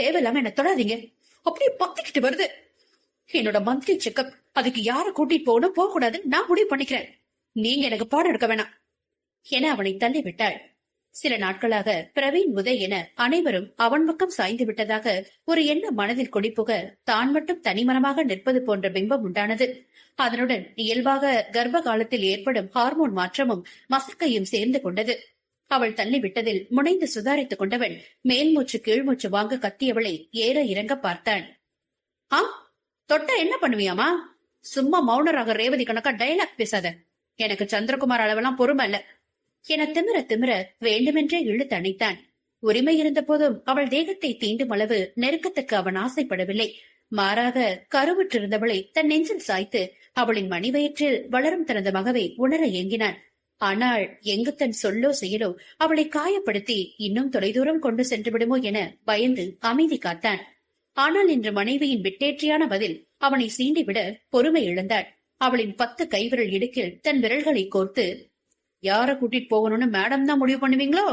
தேவையில்லாம என்ன தொடாதீங்க. அப்படியே பத்திக்கிட்டு வருது. என்னோட மந்த்லி செக்அப் அதுக்கு யார கூட்டிட்டு போகணும் போக கூடாதுன்னு நான் முடிவு பண்ணிக்கிறேன். நீங்க எனக்கு பாடம் எடுக்க வேணாம். என அவனை தள்ளிவிட்டாள். சில நாட்களாக பிரவீன் உதய் என அனைவரும் அவன் பக்கம் சாய்ந்து விட்டதாக ஒரு எண்ண மனதில் குடிப்புக தான் மட்டும் தனிமனமாக நிற்பது போன்ற பிம்பம் உண்டானது. அதனுடன் இயல்பாக கர்ப்ப காலத்தில் ஏற்படும் ஹார்மோன் மாற்றமும் மசக்கையும் சேர்ந்து கொண்டது. அவள் தள்ளிவிட்டதில் முனைந்து சுதாரித்துக் கொண்டவன் மேல்மூச்சு கீழ்மூச்சு வாங்க கத்தியவளை ஏற இறங்க பார்த்தான் ஆ? தொட்ட என்ன பண்ணுவியாமா சும்மா மௌனராக ரேவதி கணக்கா டைலாக் பேசாத. எனக்கு சந்திரகுமார் அளவெல்லாம் பொறுமை இல்ல. என திமிர திமிர வேண்டுமென்றே இழுத்து அணைத்தான். உரிமை இருந்த போதும் அவள் தேகத்தை தீண்டும் அளவு நெருக்கத்துக்கு அவன் ஆசைப்படவில்லை. மாறாக கருவுற்றிருந்தவளை தன் நெஞ்சில் சாய்த்து அவளின் மணிவயிற்றில் வளரும் தனது மகவை உணர ஏங்கினான். ஆனால் எங்கு தன் சொல்லோ செயலோ அவளை காயப்படுத்தி இன்னும் தொலைதூரம் கொண்டு சென்று விடுமோ என பயந்து அமைதி காத்தான். ஆனால் இன்று மனைவியின் விட்டேற்றியான பதில் அவனை சீண்டிவிட பொறுமை இழந்தாள். அவளின் பத்து கைவிரல் இடுக்கில் தன் விரல்களை கோர்த்து யார கூட்டிட்டு போகணும்னு மேடம் தான் முடிவு பண்ணுவீங்களோ?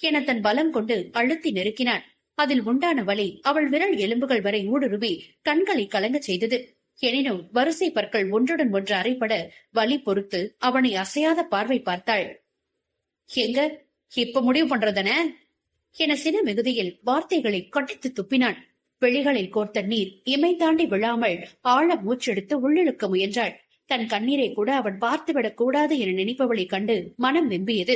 என தன் பலம் கொண்டு அழுத்தி நெருக்கினான். அதில் உண்டான வலி அவள் விரல் எலும்புகள் வரை ஊடுருவி கண்களை கலங்கச் செய்தது. எனினும் வரிசை பற்கள் ஒன்றுடன் ஒன்று அறைப்பட வலி பொறுத்து அவனை அசையாத பார்வை பார்த்தாள். எங்க? இப்ப முடிவு பண்றதன என சின மிகுதியில் வார்த்தைகளை கட்டித்து துப்பினான். வெளிகளில் கோர்த்த நீர் இமை தாண்டி விழாமல் ஆழ மூச்செடுத்து உள்ளிழுக்க முயன்றாள். தன் கண்ணீரை கூட அவன் பார்த்துவிடக் கூடாது என நினைப்பவளைக் கண்டு மனம் வெம்பியது.